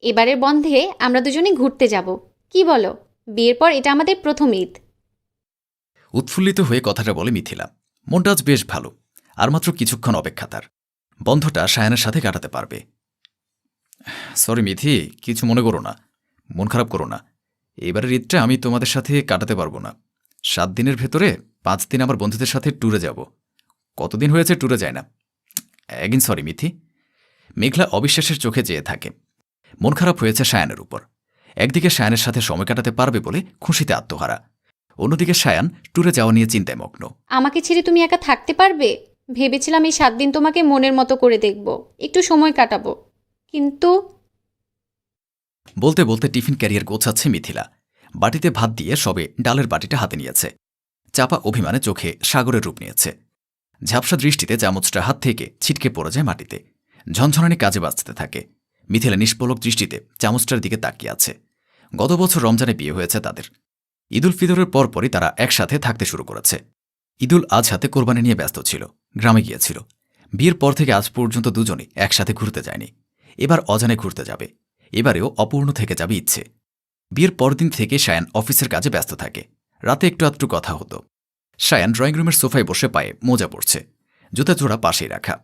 এবারের বন্ধে আমরা দুজনে ঘুরতে যাব। কি বলো? বিয়ের পর এটা আমাদের প্রথম ঈদ। উৎফুল্লিত হয়ে কথাটা বলে মিথিলা। মনটা আজ বেশ ভালো, আর মাত্র কিছুক্ষণ অপেক্ষা তার। বন্ধটা সায়ানের সাথে কাটাতে পারবে। সরি মিথি, কিছু মনে করো না। মন খারাপ করো না। এবারের ঈদটা আমি তোমাদের সাথে কাটাতে পারব না। সাত দিনের ভেতরে পাঁচ দিন আমার বন্ধুদের সাথে ট্যুরে যাব। কতদিন হয়েছে ট্যুরে যায় না। একদিন সরি মিথি। মেঘলা অবিশ্বাসের চোখে চেয়ে থাকে। মন খারাপ হয়েছে সায়ানের উপর। একদিকে সায়ানের সাথে সময় কাটাতে পারবে বলে খুশিতে আত্মহারা। অন্যদিকে সায়ান ট্যুরে যাওয়া নিয়ে চিন্তায় মগ্ন। আমাকে ছেড়ে তুমি একা থাকতে পারবে? ভেবেছিলাম এই সাত দিন তোমাকে মনের মতো করে দেখব। একটু সময় কাটাবো। কিন্তু বলতে বলতে টিফিন ক্যারিয়ার গোছাচ্ছে মিথিলা। বাটিতে ভাত দিয়ে সবে ডালের বাটিটা হাতে নিয়েছে। চাপা অভিমানে চোখে সাগরের রূপ নিয়েছে। ঝাপসা দৃষ্টিতে চামচটা হাত থেকে ছিটকে পড়ে যায় মাটিতে। ঝনঝনানি কাজে বাঁচতে থাকে। মিথিলা নিষ্পলক দৃষ্টিতে চামচটার দিকে তাকিয়ে আছে। গত বছর রমজানে বিয়ে হয়েছে তাদের। ঈদুল ফিতরের পরপরই তারা একসাথে থাকতে শুরু করেছে। ঈদুল আজহাতে কোরবানি নিয়ে ব্যস্ত ছিল, গ্রামে গিয়েছিল। বিয়ের পর থেকে আজ পর্যন্ত দুজনে একসাথে ঘুরতে যায়নি। এবার অজানে ঘুরতে যাবে। এবারেও অপূর্ণ থেকে যাবে ইচ্ছে। বিয়ের পরদিন থেকে সায়ান অফিসের কাজে ব্যস্ত থাকে। রাতে একটু আধটু কথা হতো। সায়ান ড্রয়িং রুমের সোফায় বসে পায়ে মোজা পড়ছে জুতা জোড়া পাশেই রাখা।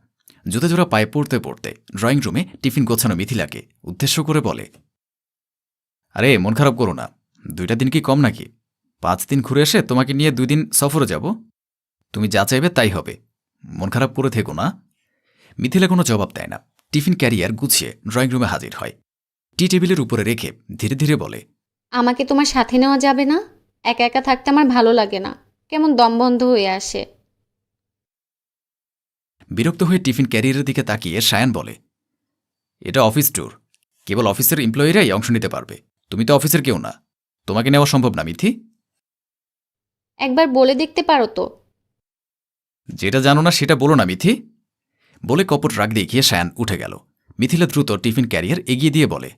জুতা জোড়া পায়ে পড়তে পড়তে ড্রয়িং রুমে টিফিন গোছানো মিথিলাকে উদ্দেশ্য করে বলে, আরে, মন খারাপ করো না। দুইটা দিন কি কম নাকি? পাঁচ দিন ঘুরে এসে তোমাকে নিয়ে দুই দিন সফরে যাব। তুমি যা চাইবে তাই হবে। মন খারাপ করে থেকো না। মিথিলা কোনো জবাব দেয় না। টিফিন ক্যারিয়ার গুছিয়ে ড্রয়িং রুমে হাজির হয়। টি টেবিলের উপরে রেখে ধীরে ধীরে বলে, আমাকে তোমার সাথে নেওয়া যাবে না? একা একা থাকতে আমার ভালো লাগে না। কেমন দম বন্ধ হয়ে আসে। বিরক্ত হয়ে টিফিন ক্যারিয়ারের দিকে তাকিয়ে সায়ান বলে এটা অফিস ট্যুর। কেবল অফিসের এমপ্লয়িরাই অংশ নিতে পারবে। তুমি তো অফিসের কেউ না। তোমাকে নেওয়া সম্ভব না মিথি? একবার বলে দেখতে পারো তো। যেটা জানো না সেটা বলো না মিথি। বলে কপট রাগ দেখিয়ে সায়ান উঠে গেল। মিথিলা দ্রুত টিফিন ক্যারিয়ার এগিয়ে দিয়ে বলে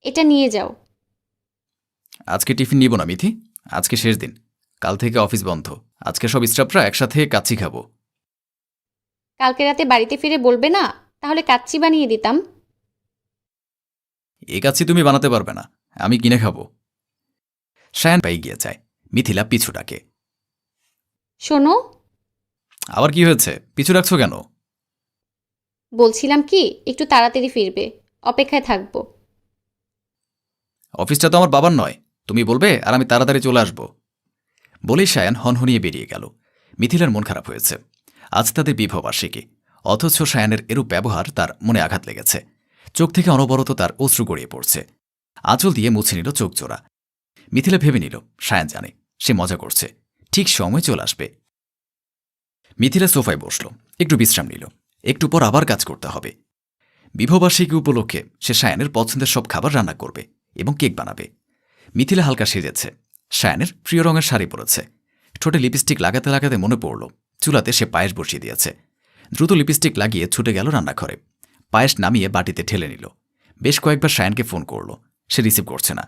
এটা নিয়ে যাও। আজকে টিফিন নিব না মিথি। আজকে শেষ দিন। কাল থেকে অফিস বন্ধ। আজকে সব স্টাফরা একসাথে কাচ্চি খাব। কালকে রাতে বাড়িতে ফিরে বলবে না? তাহলে কাচ্চি বানিয়ে দিতাম। এ কাচ্ছি তুমি বানাতে পারবে না। আমি কিনে খাব। সায়ান পাই গিয়ে যায় মিথিলা পিছু ডাকে। শোনো। আবার কি হয়েছে? পিছু ডাকছো কেন? বলছিলাম কি একটু তাড়াতাড়ি ফিরবে। অপেক্ষায় থাকব। অফিসটা তো আমার বাবার নয়। তুমি বলবে আর আমি তাড়াতাড়ি চলে আসব। বলেই সায়ান হনহনিয়ে বেরিয়ে গেল। মিথিলার মন খারাপ হয়েছে। আজ তাদের বিবাহবার্ষিকী। অথচ সায়ানের এরূপ ব্যবহার তার মনে আঘাত লেগেছে। চোখ থেকে অনবরত তার অশ্রু গড়িয়ে পড়ছে। আঁচল দিয়ে মুছে নিল চোখ জোড়া। মিথিলা ভেবে নিল, সায়ান জানে, সে মজা করছে। ঠিক সময় চলে আসবে। মিথিলা সোফায় বসল, একটু বিশ্রাম নিল। একটু পর আবার কাজ করতে হবে। বিবাহবার্ষিকী উপলক্ষে সে সায়ানের পছন্দের সব খাবার রান্না করবে এবং কেক বানাবে। মিথিলা হালকা সেজেছে। সায়ানের প্রিয় রঙের শাড়ি পরেছে। ঠোঁটে লিপস্টিক লাগাতে লাগাতে মনে পড়ল চুলাতে সে পায়েস বসিয়ে দিয়েছে। দ্রুত লিপস্টিক লাগিয়ে ছুটে গেল রান্নাঘরে। পায়েস নামিয়ে বাটিতে ঠেলে নিল। বেশ কয়েকবার সায়ানকে ফোন করল। সে রিসিভ করছে না।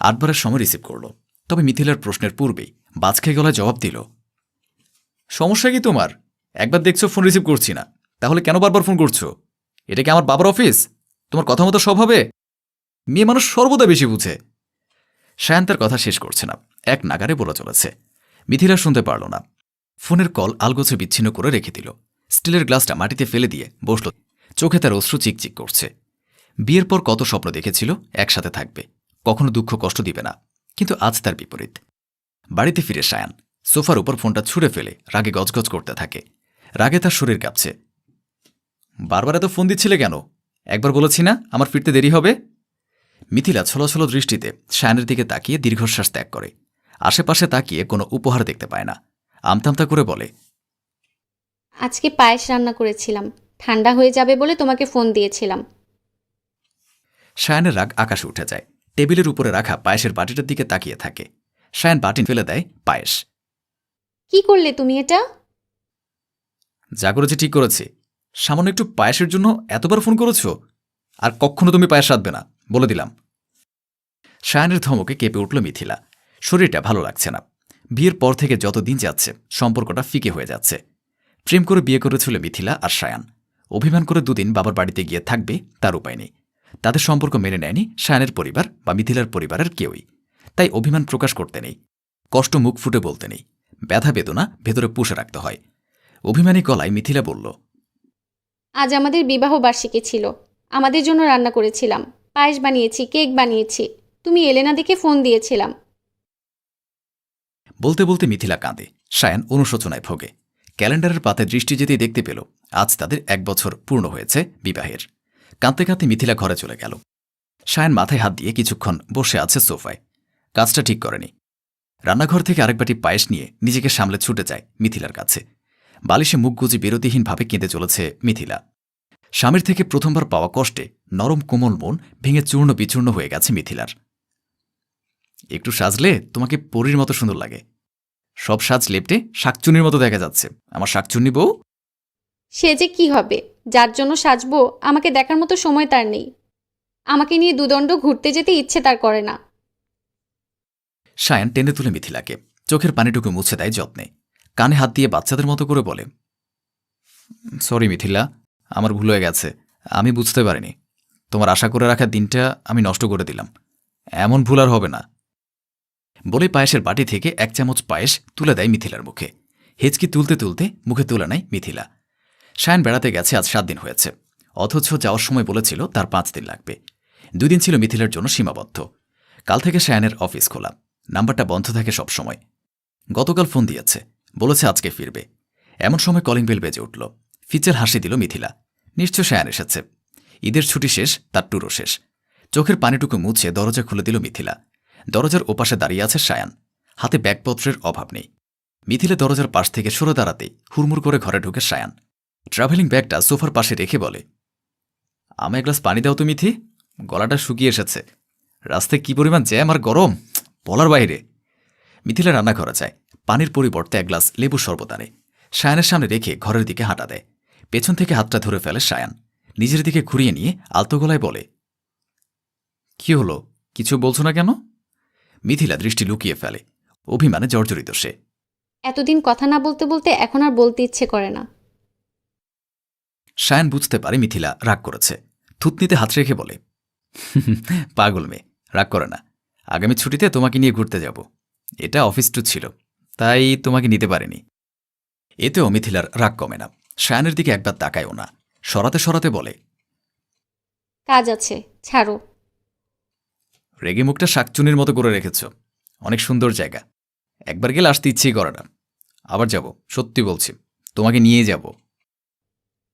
আটবারের সময় রিসিভ করল। তবে মিথিলার প্রশ্নের পূর্বেই বাজখে গলায় জবাব দিল, সমস্যা কি তোমার? একবার দেখছ ফোন রিসিভ করছি না। তাহলে কেন বারবার ফোন করছ? এটা কি আমার বাবার অফিস? তোমার কথা মতো সব হবে? মেয়ে মানুষ সর্বদা বেশি বুঝে। সায়ান তার কথা শেষ করছে না। এক নাগারে বলে চলেছে। মিথিলা শুনতে পারল না। ফোনের কল আলগোছে বিচ্ছিন্ন করে রেখে দিল। স্টিলের গ্লাসটা মাটিতে ফেলে দিয়ে বসল। চোখে তার অশ্রু চিকচিক করছে। বিয়ের পর কত স্বপ্ন দেখেছিল, একসাথে থাকবে। কখনো দুঃখ কষ্ট দিবে না, কিন্তু আজ তার বিপরীত। বাড়িতে ফিরে সায়ান। সোফার উপর ফোনটা ছুঁড়ে ফেলে, রাগে গজগজ করতে থাকে। রাগে তার শরীর কাঁপছে। বারবার এত ফোন দিচ্ছিলে কেন? একবার বলেছি না, আমার ফিরতে দেরি হবে? মিথিলা ছলছল দৃষ্টিতে সায়ানের দিকে তাকিয়ে দীর্ঘশ্বাস ত্যাগ করে। আশেপাশে তাকিয়ে কোনো উপহার দেখতে পায় না। আমতামতা করে বলে। আজকে পায়েস রান্না করেছিলাম। ঠান্ডা হয়ে যাবে বলে তোমাকে ফোন দিয়েছিলাম। সায়ানের রাগ আকাশে উঠে যায়। টেবিলের উপরে রাখা পায়েসের বাটিটার দিকে তাকিয়ে থাকে। সায়ান বাটি ফেলে দেয় পায়েস। কি করলে তুমি এটা? যা করেছি ঠিক করেছি। সামান্য একটু পায়েসের জন্য এতবার ফোন করেছ? আর কখনো তুমি পায়েস রাঁধবে না বলে দিলাম। সায়ানের ধমকে কেঁপে উঠল মিথিলা। শরীরটা ভালো লাগছে না। বিয়ের পর থেকে যত দিন যাচ্ছে, সম্পর্কটা ফিকে হয়ে যাচ্ছে। প্রেম করে বিয়ে করেছিল মিথিলা আর সায়ান। অভিমান করে দুদিন বাবার বাড়িতে গিয়ে থাকবে, তার উপায় নেই। তাদের সম্পর্ক মেনে নেয়নি সায়ানের পরিবার বা মিথিলার পরিবারের কেউই। তাই অভিমান প্রকাশ করতে নেই। কষ্ট মুখ ফুটে বলতে নেই। ব্যথা বেদনা ভেতরে পুষে রাখতে হয়। অভিমানী গলায় মিথিলা বলল, আজ আমাদের বিবাহ বার্ষিকী ছিল। আমাদের জন্য রান্না করেছিলাম। পায়েস বানিয়েছি, কেক বানিয়েছি। তুমি এলে না দেখে ফোন দিয়েছিলাম। বলতে বলতে মিথিলা কাঁদে। সায়ান অনুশোচনায় ভোগে। ক্যালেন্ডারের পাতে দৃষ্টি যেতেই দেখতে পেল, আজ তাদের এক বছর পূর্ণ হয়েছে বিবাহের। কাঁদতে কাঁদতে মিথিলা ঘরে চলে গেল। সায়ান মাথায় হাত দিয়ে কিছুক্ষণ বসে আছে সোফায়। কাজটা ঠিক করেনি। রান্নাঘর থেকে আরেক বাটি পায়েস নিয়ে নিজেকে সামলে ছুটে যায় মিথিলার কাছে। বালিশে মুখ গুজি বিরতিহীনভাবে কেঁদে চলেছে মিথিলা। স্বামীর থেকে প্রথমবার পাওয়া কষ্টে নরম কোমল মন ভেঙে চূর্ণ বিচূর্ণ হয়ে গেছে মিথিলার। একটু সাজলে তোমাকে পরীর মতো সুন্দর লাগে। সব সাজ লেপটে শাকচুনির মতো দেখা যাচ্ছে। আমার শাকচুন্নি বউ? সে যে কি হবে? যার জন্য সাজবো আমাকে দেখার মতো সময় তার নেই। আমাকে নিয়ে দুদণ্ড ঘুরতে যেতে ইচ্ছে তার করে না। সায়ান টেনে তুলে মিথিলাকে। চোখের পানিটুকু মুছে দেয় যত্নে। কানে হাত দিয়ে বাচ্চাদের মতো করে বলে সরি মিথিলা আমার ভুল হয়ে গেছে। আমি বুঝতে পারিনি। তোমার আশা করে রাখা দিনটা আমি নষ্ট করে দিলাম। এমন ভুল আর হবে না। বলে পায়েসের বাটি থেকে এক চামচ পায়েস তুলে দেয় মিথিলার মুখে। হেঁচকি তুলতে তুলতে মুখে তুলে নেয় মিথিলা। সায়ান বেড়াতে গেছে, আজ সাত দিন হয়েছে। অথচ যাওয়ার সময় বলেছিল, তার পাঁচ দিন লাগবে। দুই দিন ছিল মিথিলার জন্য সীমাবদ্ধ। কাল থেকে সায়ানের অফিস খোলা। নাম্বারটা বন্ধ থাকে সব সময়। গতকাল ফোন দিয়েছে। বলেছে আজকে ফিরবে। এমন সময় কলিং বেল বেজে উঠল। ফিচের হাসি দিল মিথিলা। নিশ্চয় সায়ান এসেছে। ঈদের ছুটি শেষ, তার টুরো শেষ। চোখের পানিটুকু মুছে দরজা খুলে দিল মিথিলা। দরজার ওপাশে দাঁড়িয়ে আছে সায়ান। হাতে ব্যাগপত্রের অভাব নেই। মিথিলে দরজার পাশ থেকে সরে দাঁড়াতে হুড়মুড় করে ঘরে ঢুকে সায়ান। ট্রাভেলিং ব্যাগটা সোফার পাশে রেখে বলে, আমায় এক গ্লাস পানি দাও তো মিথি, গলাটা শুকিয়ে এসেছে। রাস্তায় কি পরিমাণ জ্যাম আর গরম, বলার বাইরে। মিথিলা রান্না করা যায়। পানির পরিবর্তে এক গ্লাস লেবু শরবত আনে। সায়ানের সামনে রেখে ঘরের দিকে হাঁটা দেয়। পেছন থেকে হাতটা ধরে ফেলে সায়ান। নিজের দিকে ঘুরিয়ে নিয়ে আলতো গলায় বলে, কি হলো? কিছু বলছো না কেন? মিথিলা দৃষ্টি লুকিয়ে ফেলে। অভিমানে জর্জরিত সে। এতদিন কথা না বলতে বলতে এখন আর বলতে ইচ্ছে করে না। সায়ান বুঝতে পারে মিথিলা রাগ করেছে। থুতনিতে হাত রেখে বলে পাগল মেয়ে রাগ করে না। আগামী ছুটিতে তোমাকে নিয়ে ঘুরতে যাব। এটা অফিস টু ছিল তাই তোমাকে নিতে পারিনি। এতেও মিথিলার রাগ কমে না। সায়ানের দিকে একবার তাকায়ও না। সরাতে সরাতে বলে কাজ আছে ছাড়ো। রেগে মুখটা শাকচুনির মতো করে রেখেছ। অনেক সুন্দর জায়গা। একবার গেলে আসতে ইচ্ছেই করে না। আবার যাব সত্যি বলছি। তোমাকে নিয়ে যাব।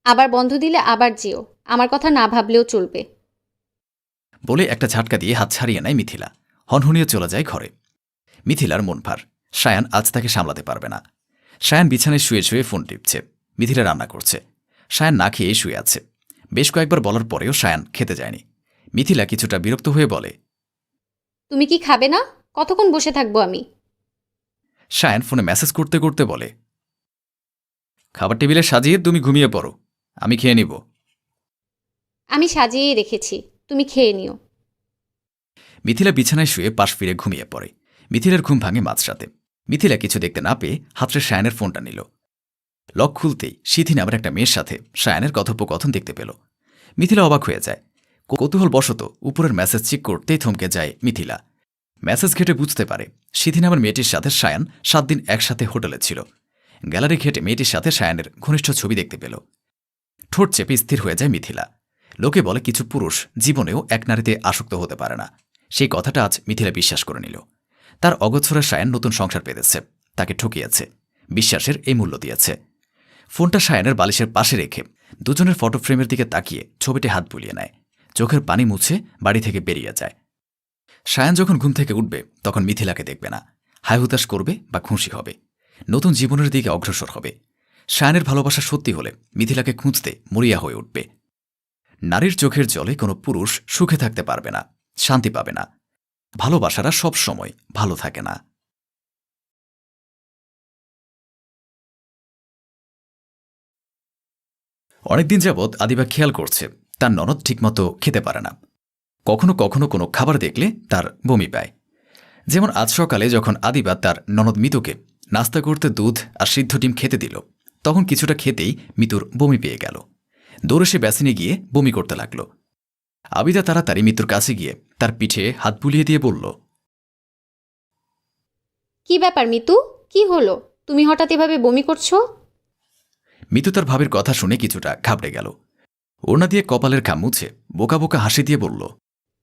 আবার বন্ধ দিলে আবার যেও। আমার কথা না ভাবলেও চলবে। বলে একটা ঝাটকা দিয়ে হাত ছাড়িয়ে নেয় মিথিলা। হনহনিয়ে চলে যায় ঘরে। মিথিলার মন ভার। সায়ান আজ তাকে সামলাতে পারবে না। সায়ান বিছানায় শুয়ে শুয়ে ফোন টিপছে। মিথিলা রান্না করছে। সায়ান না খেয়ে শুয়ে আছে। বেশ কয়েকবার বলার পরেও সায়ান খেতে যায়নি। মিথিলা কিছুটা বিরক্ত হয়ে বলে তুমি কি খাবে না? কতক্ষণ বসে থাকব আমি? সায়ান ফোনে মেসেজ করতে করতে বলে খাবার টেবিলে সাজিয়ে তুমি ঘুমিয়ে পড়ো আমি খেয়ে নিব। আমি সাজিয়েই রেখেছি তুমি খেয়ে নিও। মিথিলা বিছানায় শুয়ে পাশ ফিরে ঘুমিয়ে পড়ে। মিথিলার ঘুম ভাঙে মাঝরাতে। মিথিলা কিছু দেখতে না পেয়ে হাতরে সায়ানের ফোনটা নিল। লক খুলতেই সিথি নামের একটা মেয়ের সাথে সায়ানের কথোপকথন দেখতে পেল। মিথিলা অবাক হয়ে যায়। কৌতূহল বশত উপরের মেসেজ চেক করতেই থমকে যায় মিথিলা। মেসেজ ঘেটে বুঝতে পারে সিথি নামের মেয়েটির সাথে সায়ান সাত দিন একসাথে হোটেলে ছিল। গ্যালারি ঘেটে মেয়েটির সাথে সায়ানের ঘনিষ্ঠ ছবি দেখতে পেল। ঠোঁট চেপে স্থির হয়ে যায় মিথিলা। লোকে বলে কিছু পুরুষ জীবনেও এক নারীতে আসক্ত হতে পারে না। সেই কথাটা আজ মিথিলা বিশ্বাস করে নিল। তার অগোছরের সায়ান নতুন সংসার পেতেছে, তাকে ঠকিয়েছে, বিশ্বাসের এই মূল্য দিয়েছে। ফোনটা সায়ানের বালিশের পাশে রেখে দুজনের ফটো ফ্রেমের দিকে তাকিয়ে ছবিটি হাত বুলিয়ে নেয়। চোখের পানি মুছে বাড়ি থেকে বেরিয়ে যায়। সায়ান যখন ঘুম থেকে উঠবে, তখন মিথিলাকে দেখবে না। হাই হুতাশ করবে বা খুশি হবে। নতুন জীবনের দিকে অগ্রসর হবে। সায়ানের ভালোবাসা সত্যি হলে মিথিলাকে খুঁজতে মরিয়া হয়ে উঠবে। নারীর চোখের জলে কোনো পুরুষ সুখে থাকতে পারবে না, শান্তি পাবে না। ভালোবাসারা সব সময় ভালো থাকে না। অনেকদিন যাবৎ আদিবা খেয়াল করছে তার ননদ ঠিকমতো খেতে পারে না। কখনো কখনো কোনো খাবার দেখলে তার বমি পায়। যেমন আজ সকালে যখন আদিবা তার ননদ মিতুকে নাস্তা করতে দুধ আর সিদ্ধ ডিম খেতে দিল তখন কিছুটা খেতেই মিতুর বমি পেয়ে গেল। দৌড়ে সে ব্যাসিনে গিয়ে বমি করতে লাগল। আবিদা তাড়াতাড়ি মিতুর কাছে গিয়ে তার পিঠে হাত বুলিয়ে দিয়ে বলল কি ব্যাপার মিতু? কি হলো? তুমি হঠাৎ এভাবে বমি করছ? মিতু তার ভাবের কথা শুনে কিছুটা ঘাবড়ে গেল। ওড়না দিয়ে কপালের ঘাম মুছে বোকা বোকা হাসি দিয়ে বলল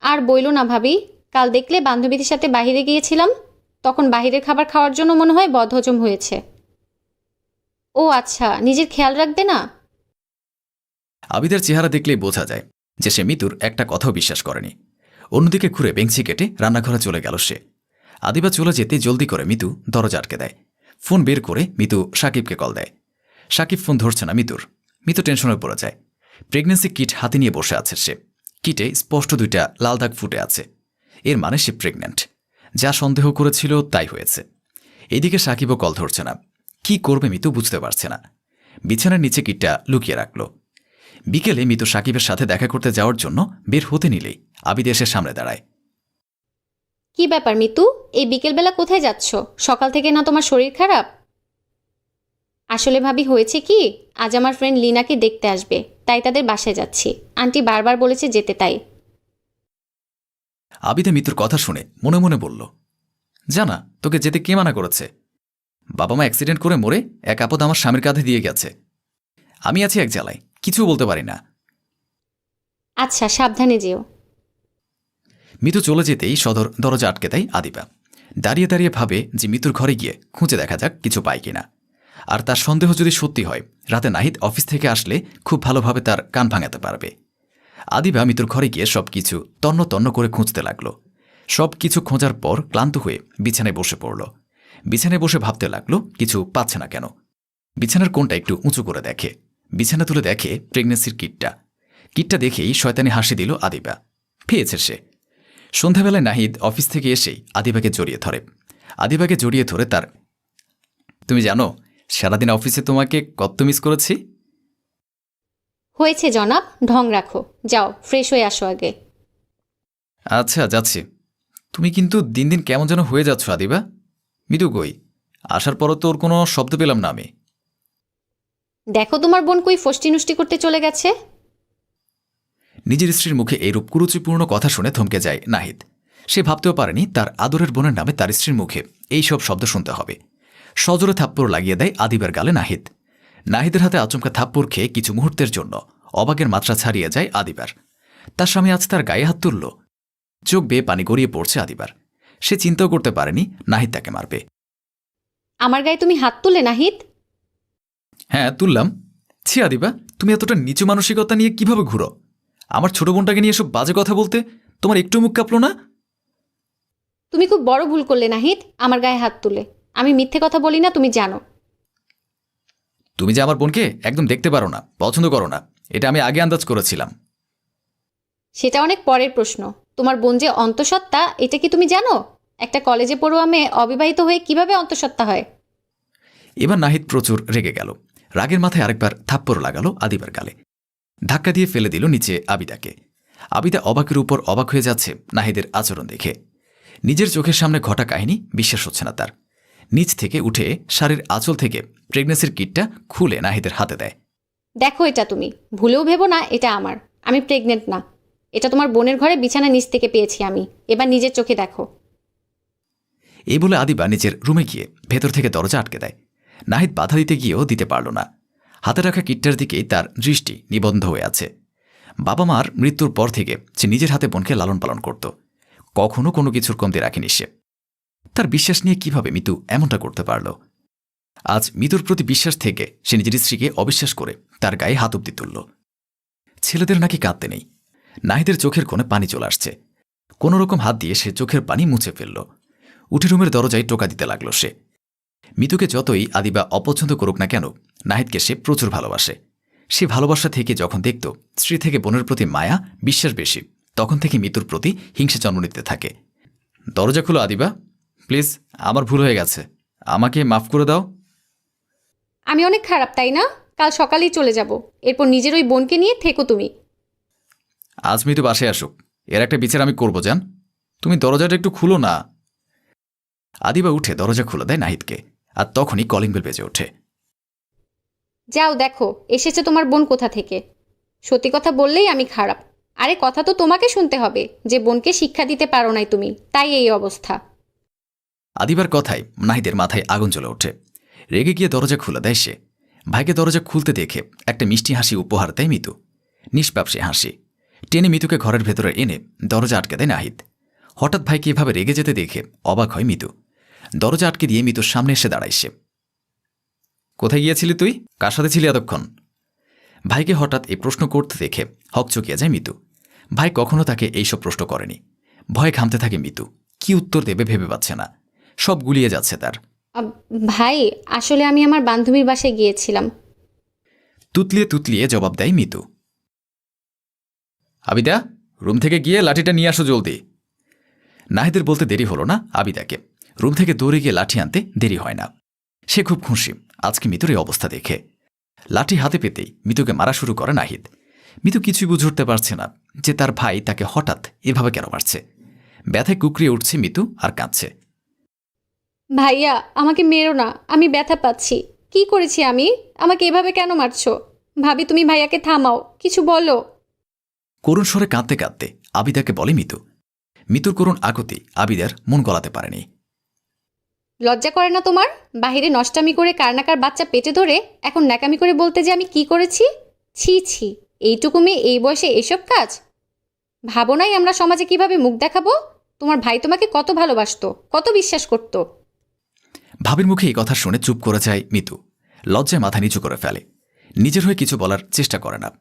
আর বইল না ভাবি কাল দেখলে বান্ধবীদের সাথে বাইরে গিয়েছিলাম তখন বাইরের খাবার খাওয়ার জন্য মনে হয় বদহজম হয়েছে। ও আচ্ছা নিজের খেয়াল রাখবে না? আবিদের চেহারা দেখলেই বোঝা যায় যে সে মিতুর একটা কথাও বিশ্বাস করেনি। অন্যদিকে ঘুরে বেঞ্চি কেটে রান্নাঘরে চলে গেল সে। আদিবা চলে যেতে জলদি করে মিতু দরজা আটকে দেয়। ফোন বের করে মিতু সাকিবকে কল দেয়। সাকিব ফোন ধরছে না মিতুর। মিতু টেনশনে পড়ে যায়। প্রেগনেন্সি কিট হাতে নিয়ে বসে আছে সে। কিটে স্পষ্ট দুইটা লাল দাগ ফুটে আছে। এর মানে সে প্রেগন্যান্ট যা সন্দেহ করেছিল তাই হয়েছে। এদিকে সাকিবও কল ধরছে না। কি করবে মিতু বুঝতে পারছে না। বিছানার নিচে কিটটা লুকিয়ে রাখল। বিকেলে মিতু সাকিবের সাথে দেখা করতে যাওয়ার জন্য বের হতে নিলেই। আবিদ এসে সামনে দাঁড়ায়। কি ব্যাপার মিতু? এই বিকেলবেলা কোথায় যাচ্ছ? সকাল থেকে না তোমার শরীর খারাপ? আসলে ভাবি হয়েছে কি? আজ আমার ফ্রেন্ড লিনাকে দেখতে আসবে তাই তাদের বাসায় যাচ্ছি। আন্টি বারবার বলেছে যেতে তাই। আবিদে মিতুর কথা শুনে মনে মনে বলল জানা তোকে যেতে কে মানা করেছে? বাবা মা অ্যাক্সিডেন্ট করে মরে এক আপদ আমার স্বামীর কাঁধে দিয়ে গেছে। আমি আছি এক জ্বালায় কিছু বলতে পারি না। আচ্ছা সাবধানে যেও। মিতু চলে যেতেই সদর দরজা আটকে দেয় আদিবা। দাঁড়িয়ে দাঁড়িয়ে ভাবে যে মিতুর ঘরে গিয়ে খুঁজে দেখা যাক কিছু পায় কিনা। আর তার সন্দেহ যদি সত্যি হয়, রাতে নাহিদ অফিস থেকে আসলে খুব ভালোভাবে তার কান ভাঙাতে পারবে। আদিবা মিতুর ঘরে গিয়ে সব কিছু তন্ন তন্ন করে খুঁজতে লাগল। সব কিছু খোঁজার পর ক্লান্ত হয়ে বিছানায় বসে পড়ল। বিছানায় বসে ভাবতে লাগল, কিছু পাচ্ছে না কেন? বিছানার কোনটা একটু উঁচু করে দেখে। বিছানা তুলে দেখে প্রেগনেন্সির কিটটা। কিটটা দেখেই শয়তানি হাসি দিল আদিবা। পেয়েছে সে। সন্ধ্যাবেলায় নাহিদ অফিস থেকে এসেই আদিবাকে জড়িয়ে ধরে। আদিবাকে জড়িয়ে ধরে তার, তুমি জানো সারাদিন অফিসে তোমাকে কত মিস করেছি? হয়েছে জনাব ঢং রাখো। যাও ফ্রেশ হয়ে আসো আগে। আচ্ছা যাচ্ছি। তুমি কিন্তু দিন দিন কেমন যেন হয়ে যাচ্ছ আদিবা। মৃদু কই? আসার পরও তোর কোনো শব্দ পেলাম না আমি। দেখো তোমার বোন কই ফষ্টি নষ্টি করতে চলে গেছে? নিজের স্ত্রীর মুখে এই রূপ কুরুচিপূর্ণ কথা শুনে থমকে যায় নাহিদ। সে ভাবতেও পারেনি তার আদরের বোনের নামে তার স্ত্রীর মুখে এই সব শব্দ শুনতে হবে। সজোরে থাপ্পড় লাগিয়ে দেয় আদিবার গালে নাহিদ। নাহিদের হাতে আচমকা থাপ্পড় খেয়ে কিছু মুহূর্তের জন্য অবাকের মাত্রা ছাড়িয়ে যায় আদিবার। তার স্বামী আজ তার গায়ে হাত তুলল। চোখ বেয়ে পানি গড়িয়ে পড়ছে আদিবার। সে চিন্তাও করতে পারেনি নাহিদ তাকে মারবে। আমার গায়ে তুমি হাত তুলে নাহিদ? হ্যাঁ তুললাম। ছি আদিবা তুমি এতটা নিচু মানসিকতা নিয়ে কীভাবে ঘুরো? আমার ছোট বোনটাকে নিয়ে এসব বাজে কথা বলতে তোমার একটু মুখ কাঁপলো না? তুমি খুব বড় ভুল করলে নাহিদ আমার গায়ে হাত তুলে। আমি মিথ্যে কথা বলি না তুমি জানো। তুমি যে আমার বোনকে একদম দেখতে পারো না পছন্দ করো না এটা আমি আগে আন্দাজ করেছিলাম। সেটা অনেক পরের প্রশ্ন। তোমার বোন যে অন্তঃসত্ত্বা এটা কি তুমি জানো? একটা কলেজে পড়ুয়া মেয়ে অবিবাহিত হয়ে কীভাবে অন্তঃসত্ত্বা হয়? এবার নাহিদ প্রচুর রেগে গেল। রাগের মাথায় আরেকবার থাপ্পড় লাগালো আদিবার গালে। ধাক্কা দিয়ে ফেলে দিল নিচে আবিদাকে। আবিদা অবাকের উপর অবাক হয়ে যাচ্ছে নাহিদের আচরণ দেখে। নিজের চোখের সামনে ঘটা কাহিনী বিশ্বাস হচ্ছে না তার। নিচ থেকে উঠে শাড়ির আঁচল থেকে প্রেগনেন্সির কিটটা খুলে নাহিদের হাতে দেয়। দেখো এটা তুমি। ভুলেও ভেবো না এটা আমার। আমি প্রেগনেন্ট না। এটা তোমার বোনের ঘরে বিছানা নিচ থেকে পেয়েছি আমি। এবার নিজের চোখে দেখো। এই বলে আদিবা নিজের রুমে গিয়ে ভেতর থেকে দরজা আটকে দেয়। নাহিদ বাধা দিতে গিয়েও দিতে পারল না। হাতে রাখা কিটটার দিকেই তার দৃষ্টি নিবন্ধ হয়ে আছে। বাবা মার মৃত্যুর পর থেকে সে নিজের হাতে বোনকে লালন পালন করত। কখনো কোনো কিছুর কমতি রাখেনি সে। তার বিশ্বাস নিয়ে কীভাবে মিতু এমনটা করতে পারল? আজ মিতুর প্রতি বিশ্বাস থেকে সে নিজের স্ত্রীকে অবিশ্বাস করে তার গায়ে হাত অব্দি তুলল। ছেলেদের নাকি কাঁদতে নেই। নাহিদের চোখের কোণে পানি চলে আসছে। কোনো রকম হাত দিয়ে সে চোখের পানি মুছে ফেলল। উঠে রুমের দরজায় টোকা দিতে লাগল সে। মিতুকে যতই আদিবা অপছন্দ করুক না কেন, নাহিদকে সে প্রচুর ভালোবাসে। সে ভালোবাসা থেকে যখন দেখত স্ত্রী থেকে বোনের প্রতি মায়া, বিশ্বাস বেশি, তখন থেকে মিতুর প্রতি হিংসা জন্ম নিতে থাকে। দরজা খুলো, আদিবা। প্লিজ আমার ভুল হয়ে গেছে। আমাকে মাফ করে দাও। আমি অনেক খারাপ তাই না? কাল সকালেই চলে যাব। এরপর নিজের ওই বোনকে নিয়ে থেকো তুমি। আজ মিতু বাসে আসুক। এর একটা বিচার আমি করব জান। তুমি দরজাটা একটু খুলো না। আদিবা উঠে দরজা খুলে দেয় নাহিদকে আর তখনই কলিং বেল বেজে ওঠে। যাও দেখো এসেছে তোমার বোন কোথা থেকে? সত্যি কথা বললেই আমি খারাপ। আরে কথা তো তোমাকে শুনতে হবে যে বোনকে শিক্ষা দিতে পারো নাই তুমি। তাই এই অবস্থা। আদিবার কথায় নাহিদের মাথায় আগুন জ্বলে ওঠে। রেগে গিয়ে দরজা খুলে দেয় সে। ভাইকে দরজা খুলতে দেখে একটা মিষ্টি হাসি উপহার দেয় মিতু। নিষ্পাপ সে হাসি। টেনে মিতুকে ঘরের ভেতরে এনে দরজা আটকে দেয় নাহিদ। হঠাৎ ভাইকে এভাবে রেগে যেতে দেখে অবাক হয় মিতু। দরজা আটকে দিয়ে মিতুর সামনে এসে দাঁড়ায় সে। কোথায় গিয়েছিলি তুই? কার সাথে ছিলি এতক্ষণ? ভাইকে হঠাৎ এই প্রশ্ন করতে দেখে হকচকিয়ে যায় মিতু। ভাই কখনো তাকে এইসব প্রশ্ন করেনি। ভয় ঘামতে থাকে মিতু। কি উত্তর দেবে ভেবে পাচ্ছে না। সব গুলিয়ে যাচ্ছে তার। ভাই আসলে আমি আমার বান্ধবীর বাসায় গিয়েছিলাম। তুতলিয়ে তুতলিয়ে জবাব দেয় মিতু। আবিদা রুম থেকে গিয়ে লাঠিটা নিয়ে আসো জলদি। নাহিদের বলতে দেরি হলো না আবিদাকে। রুম থেকে দৌড়ে গিয়ে লাঠি আনতে দেরি হয় না। সে খুব খুশি। আজকে মিতুর এই অবস্থা দেখে। লাঠি হাতে পেতেই মিতুকে মারা শুরু করে নাহিদ। মিতু কিছুই বুঝে উঠতে পারছে না যে তার ভাই তাকে হঠাৎ এভাবে কেন মারছে। ব্যথায় কুকরিয়ে উঠছে মিতু আর কাঁদছে। ভাইয়া আমাকে মেরো না আমি ব্যথা পাচ্ছি। কি করেছি আমি? আমাকে এভাবে কেন মারছো? ভাবি তুমি ভাইয়াকে থামাও কিছু বলো। করুণ স্বরে কাঁদতে কাঁদতে আবিদাকে বলে মিতু। মিতুর করুণ আগতি আবিদার মন গলাতে পারেনি। লজ্জা করে না তোমার? বাহিরে নষ্টামি করে কারনাকার বাচ্চা পেটে ধরে এখন ন্যাকামি করে বলতে যে আমি কি করেছি? ছি ছি এইটুকু মেয়ে এই বয়সে এসব কাজ? ভাবো নাই আমরা সমাজে কীভাবে মুখ দেখাবো? তোমার ভাই তোমাকে কত ভালোবাসত কত বিশ্বাস করতো। ভাবির মুখে এই কথা শুনে চুপ করে যায় মিতু। লজ্জায় মাথা নিচু করে ফেলে। নিজের হয়ে কিছু বলার চেষ্টা করে না।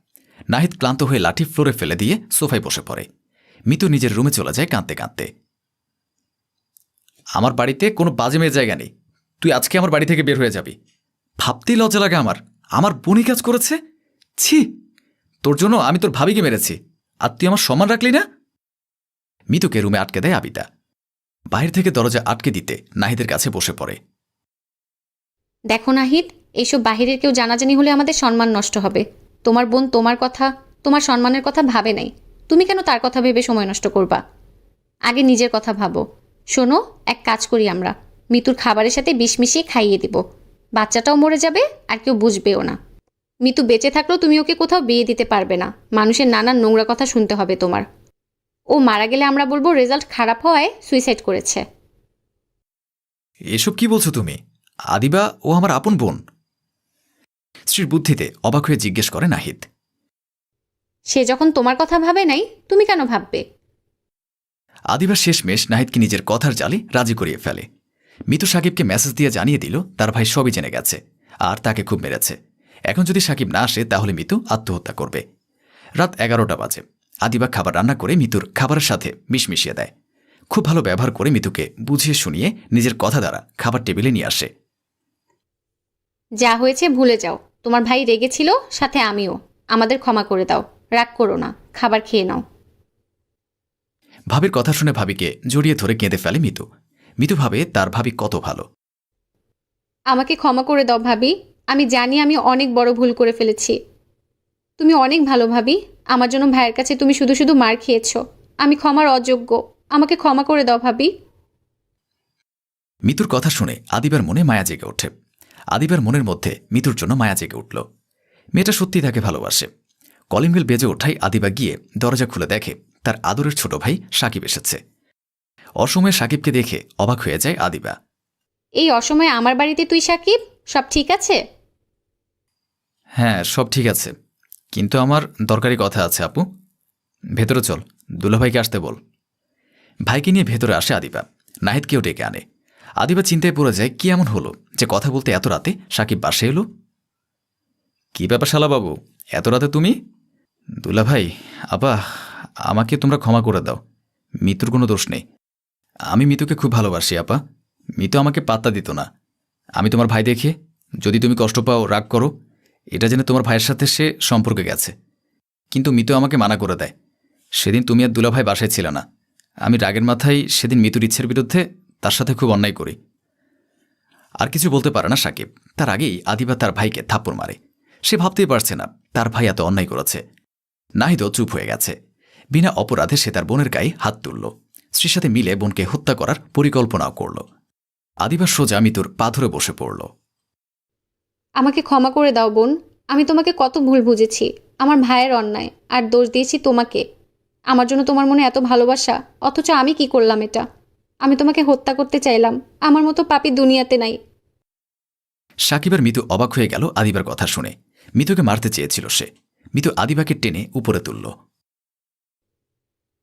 নাহিদ ক্লান্ত হয়ে লাঠি ফ্লোরে ফেলে দিয়ে সোফায় বসে পড়ে। মিতু নিজের রুমে চলে যায় কাঁদতে কাঁদতে। আমার বাড়িতে কোনো বাজে মেয়ের জায়গা নেই। তুই আজকে আমার বাড়ি থেকে বের হয়ে যাবি। ভাবতেই লজ্জা লাগে আমার। আমার বনি কাজ করেছে? ছি! তোর জন্য আমি তোর ভাবিকে মেরেছি। আর তুই আমার সম্মান রাখলি না? মিতুকে রুমে আটকে দেয় আবিদা। বাইরে থেকে দরজা আটকে দিতে নাহিদের কাছে বসে পড়ে। দেখো নাহিদ এইসব বাহিরের কেউ জানাজানি হলে আমাদের সম্মান নষ্ট হবে। তোমার বোন তোমার কথা, তোমার সম্মানের কথা ভাবে নাই। তুমি কেন তার কথা ভেবে সময় নষ্ট করবা? আগে নিজের কথা ভাবো। শোনো, এক কাজ করি আমরা। মিতুর খাবারের সাথে বিষ মিশিয়ে খাইয়ে দিব। বাচ্চাটাও মরে যাবে আর কেউ বুঝবেও না। মিতু বেঁচে থাকলেও তুমি ওকে কোথাও বিয়ে দিতে পারবে না। মানুষের নানান নোংরা কথা শুনতে হবে তোমার। ও মারা গেলে আমরা বলব রেজাল্ট খারাপ হওয়ায় সুইসাইড করেছে। এসব কি বলছো তুমি? আদিবা ও আমার আপন বোন। স্ত্রীর বুদ্ধিতে অবাক হয়ে জিজ্ঞেস করে নাহিদ। সে যখন তোমার কথা ভাবে নাই তুমি কেন ভাববে? আদিবা শেষমেশ নাহিদকে নিজের কথার জালে রাজি করিয়ে ফেলে। মিতু সাকিবকে মেসেজ দিয়ে জানিয়ে দিল তার ভাই সবই জেনে গেছে আর তাকে খুব মেরেছে। এখন যদি সাকিব না আসে তাহলে মিতু আত্মহত্যা করবে। রাত এগারোটা বাজে। আদিবা খাবার রান্না করে মিতুর খাবারের সাথে বিষ মিশিয়ে দেয়। খুব ভালো ব্যবহার করে মিতুকে বুঝিয়ে শুনিয়ে নিজের কথা দ্বারা খাবার টেবিলে নিয়ে আসে। যা হয়েছে ভুলে যাও। তোমার ভাই রেগেছিল সাথে আমিও। আমাদের ক্ষমা করে দাও। রাগ করো না। খাবার খেয়ে নাও। ভাবির কথা শুনে ভাবিকে জড়িয়ে ধরে কেঁদে ফেলে মিতু। মিতু ভাবে তার ভাবি কত ভালো। আমাকে ক্ষমা করে দাও ভাবি। আমি জানি আমি অনেক বড় ভুল করে ফেলেছি। তুমি অনেক ভালো ভাবি। আমার জন্য ভাইয়ের কাছে তুমি শুধু শুধু মার খেয়েছো। আমি ক্ষমার অযোগ্য। আমাকে ক্ষমা করে দাও ভাবি। মিতুর কথা শুনে আদিবার মনে মায়া জেগে ওঠে। আদিবার মনের মধ্যে মিতুর জন্য মায়া জেগে উঠল। মেয়েটা সত্যি তাকে ভালোবাসে। কলিং বেল বেজে ওঠাই আদিবা গিয়ে দরজা খুলে দেখে তার আদরের ছোট ভাই সাকিব এসেছে। অসময়ে সাকিবকে দেখে অবাক হয়ে যায় আদিবা। এই অসময়ে আমার বাড়িতে তুই সাকিব? সব ঠিক আছে? হ্যাঁ সব ঠিক আছে। কিন্তু আমার দরকারি কথা আছে, আপু। ভেতরে চল, দুলাভাইকে আসতে বল। ভাইকে নিয়ে ভেতরে আসে আদিবা। নাহিদকেও ডেকে আনে। আদিবা চিন্তায় পড়ে যায়, কি এমন হলো যে কথা বলতে এত রাতে সাকিব বাসে এলো? কি ব্যাপার শালাবাবু এত রাতে তুমি? দুলাভাই আপা আমাকে তোমরা ক্ষমা করে দাও। মিতুর কোনো দোষ নেই। আমি মিতুকে খুব ভালোবাসি, আপা। মিতু আমাকে পাত্তা দিত না। আমি তোমার ভাই দেখে, যদি তুমি কষ্ট পাও, রাগ করো। এটা জেনে তোমার ভাইয়ের সাথে সে সম্পর্কে গেছে। কিন্তু মিতু আমাকে মানা করে দেয়। সেদিন তুমি আর দুলাভাই বাসায় ছিল না। আমি রাগের মাথায় সেদিন মিতুর ইচ্ছের বিরুদ্ধে তার সাথে খুব অন্যায় করি। আর কিছু বলতে পারে না সাকিব। তার আগেই আদিবা তার ভাইকে থাপ্পড় মারে। সে ভাবতেই পারছে না, তার ভাই এত অন্যায় করেছে। নাহিদও চুপ হয়ে গেছে। বিনা অপরাধে সে তার বোনের গায়ে হাত তুলল। স্ত্রীর সাথে মিলে বোনকে হত্যা করার পরিকল্পনাও করল। আদিবা সোজা মিতুর পা ধরে বসে পড়ল। আমাকে ক্ষমা করে দাও বোন। আমি তোমাকে কত ভুল বুঝেছি। আমার ভাইয়ের অন্যায় আর দোষ দিয়েছি তোমাকে। আমার জন্য তোমার মনে এত ভালোবাসা অথচ আমি কি করলাম এটা? আমি তোমাকে হত্যা করতে চাইলাম। আমার মতো পাপি দুনিয়াতে নাই। সাকিব আর মিতু অবাক হয়ে গেল আদিবার কথা শুনে। মিতুকে মারতে চেয়েছিল সে। মিতু আদিবাকে টেনে উপরে তুলল।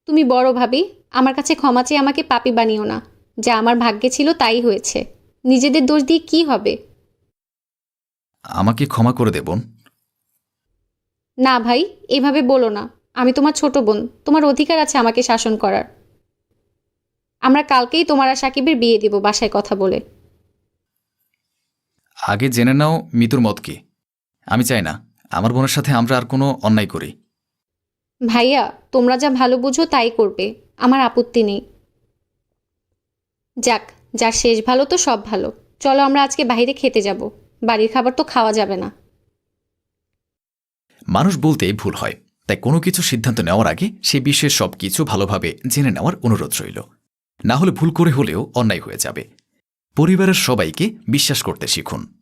তুমি বড় ভাবি আমার কাছে ক্ষমা চেয়ে আমাকে পাপি বানিও না। যা আমার ভাগ্যে ছিল তাই হয়েছে। নিজেদের দোষ দিয়ে কি হবে? আমাকে ক্ষমা করে দেবন না ভাই এভাবে বলো না। আমি তোমার ছোট বোন। তোমার অধিকার আছে আমাকে শাসন করার। আমরা কালকেই তোমার আর সাকিবের বিয়ে দিব বাসায় কথা বলে। আগে জেনে নাও মিতুর মত কি। আমি চাই না আমার বোনের সাথে আমরা আর কোনো অন্যায় করি। ভাইয়া তোমরা যা ভালো বুঝো তাই করবে আমার আপত্তি নেই। যাক যার শেষ ভালো তো সব ভালো। চলো আমরা আজকে বাইরে খেতে যাব। বাড়ির খাবার তো খাওয়া যাবে না। মানুষ বলতে ভুল হয়, তাই কোনো কিছু সিদ্ধান্ত নেওয়ার আগে সে বিষয়ে সব কিছু ভালোভাবে জেনে নেওয়ার অনুরোধ রইল। না হলে ভুল করে হলেও অন্যায় হয়ে যাবে। পরিবারের সবাইকে বিশ্বাস করতে শিখুন।